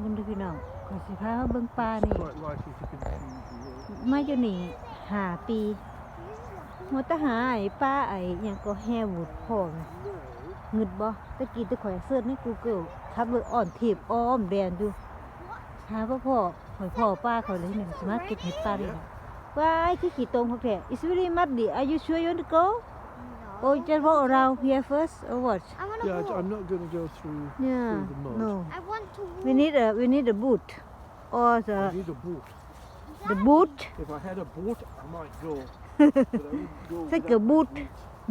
มึงดูพี่น้องขอยสิพาเขาเบิ่งปลานี่ Quite likely to continue. มาอยู่นี่หาปีมัวแตะหาไอ้ป้าไอ้หยังก็แฮวูดพ่อแม่เงึดบ่ตะกี้ตะข่อยเสิร์ชใน Google ขับรถอ่อนถีบอ้อมแดนอยู่หาพ่อพ่อข่อยพ่อป้าเขาเลยนี่สามารถเก็บเห็ดปลาได้ล่ะว้ายคือขี้ตรงเขาแท้ It's very muddy Are you sure you want to go No. or just walk around here first or what I want to Yeah, walk. I'm not going to go through, Yeah through the mud. no I want to walk. we need a we need a boot or I the need a boat. the boot If I had a boat, I might go. but I wouldn't go Take without a boot.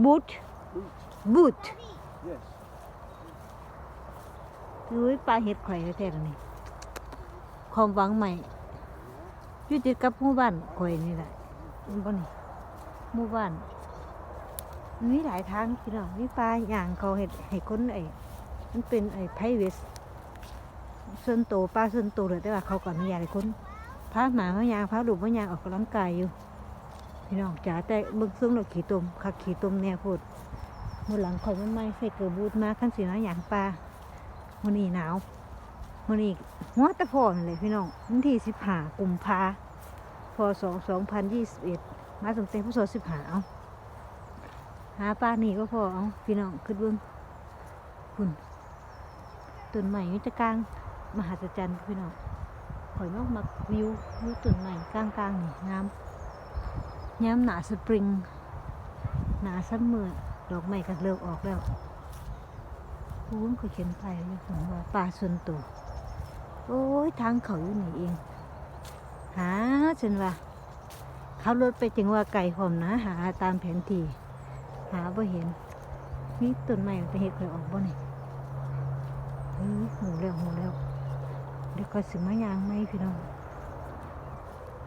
boot Boot. boot Yes. อุ้ยปลาเห็ดข่อยแท้ๆนี่ความหวังใหม่อยู่ติดกับหมู่บ้านข่อยนี่แหละเห็นบ่นี่หมู่บ้าน มีหลายทางพี่น้องมีปลาอย่างเขาเห็ดให้คนไอ้มันเป็นไอ้ไพเวสส่วนโตวปลาส่วนโตวเลยแต่ว่าเขาก็อนุญาตให้คนพาหมาพายางพาลูกพายางออกกำลังกายอยู่ พี่น้องจ๋าแต่เบิ่งซุ้งดอกขี่ตมคักขี่ตมแน่โพดมือหลังข่อยมันไม่ใส่เกลือบูดมาคันสิมาหยางปลามื้อนี้หนาวมื้อนี้หัวตะพอนเลยพี่น้องวันที่15กุมภาพศ2021มาสมเตั้งแต่พศ15เอา หาปลาหนีก็พอเอาพี่น้องขึ้นเบิ่งคุณต้นใหม่อยู่จกลาง มหัศจรรย์พี่น้องข่อยมากมักวิววิวต้นใหม่กลางๆนี่งามยามหนาสปริง หนาซัมเมอร์ดอกไม้ก็เลิกออกแล้วพูนก็เขียนไปเลยผมว่าปลาส่วนตัวโอ้ยทางเขาอยู่นี่เองหาจนว่าขับรถไปจึงว่าไก่ผมนะหาตามแผนที่ หาบ่เห็นมีต้นไม้ไปเห็ดเคยออกบ่นี่เฮ้ยหูแล้วหูแล้วเดี๋ยวก็สิมายางไหมพี่น้อง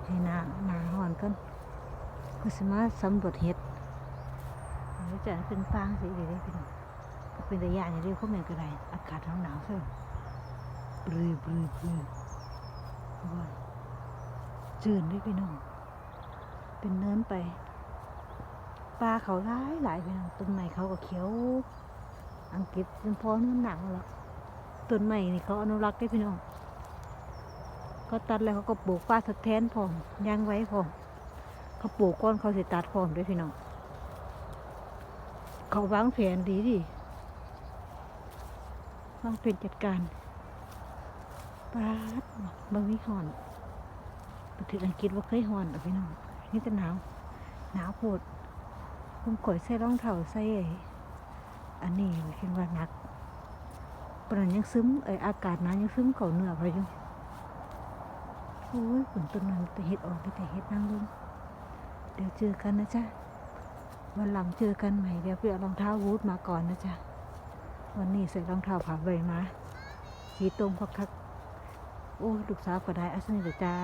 ให้หนาหนาห่อนกันก็สิมาสำรวจเห็ดเดี๋ยวจะเป็นฟางสิเดี๋ยวได้พี่น้องก็เป็นระยะอย่างเดียวเขาแม่นก็ได้อากาศหนาวหนาวๆซะปรือปรือปรือว่าจืดด้วยพี่น้อง เป็นเนินไป ปลาเขาหลายหลายพี่น้องต้นไม้เขาก็เขียว อังกฤษเป็นพอมันหนังแล้วต้นไม้นี่เขาอนุรักษ์ได้พี่น้องเขาตัดแล้วเขาก็ปลูกป้าทดแทนพร้อมยางไว้พร้อมเขาปลูกก้อนเขาสิตัดพร้อมด้วยพี่น้องเขาวางแผนดีดิวางเป็นจัดการปาดบางวิหอนประเทศอังกฤษว่าเคยหอนหรอกพี่น้องนี่จะหนาวหนาวโพด ผมข่อยใส่รองเท้าใส่ไอ้อันนี้คิดว่าหนักปานนันยังซึมไอยอากาศหนายังซึมเข่าเนื้อไปอยู่โอ้ยฝนต้นนั้นไปเห็ดออกไปแต่เห็ดนางลมเดี๋ยวเจอกันนะจ๊ะวันหลังเจอกันใหม่เดี๋ยวไปเอารองเท้าวูดมาก่อนนะจ๊ะวันนี้ใส่รองเท้าผ้าใบมาสีตรงพักคักโอ้ยลูกสาวก็ได้อัศนีเลยจ้า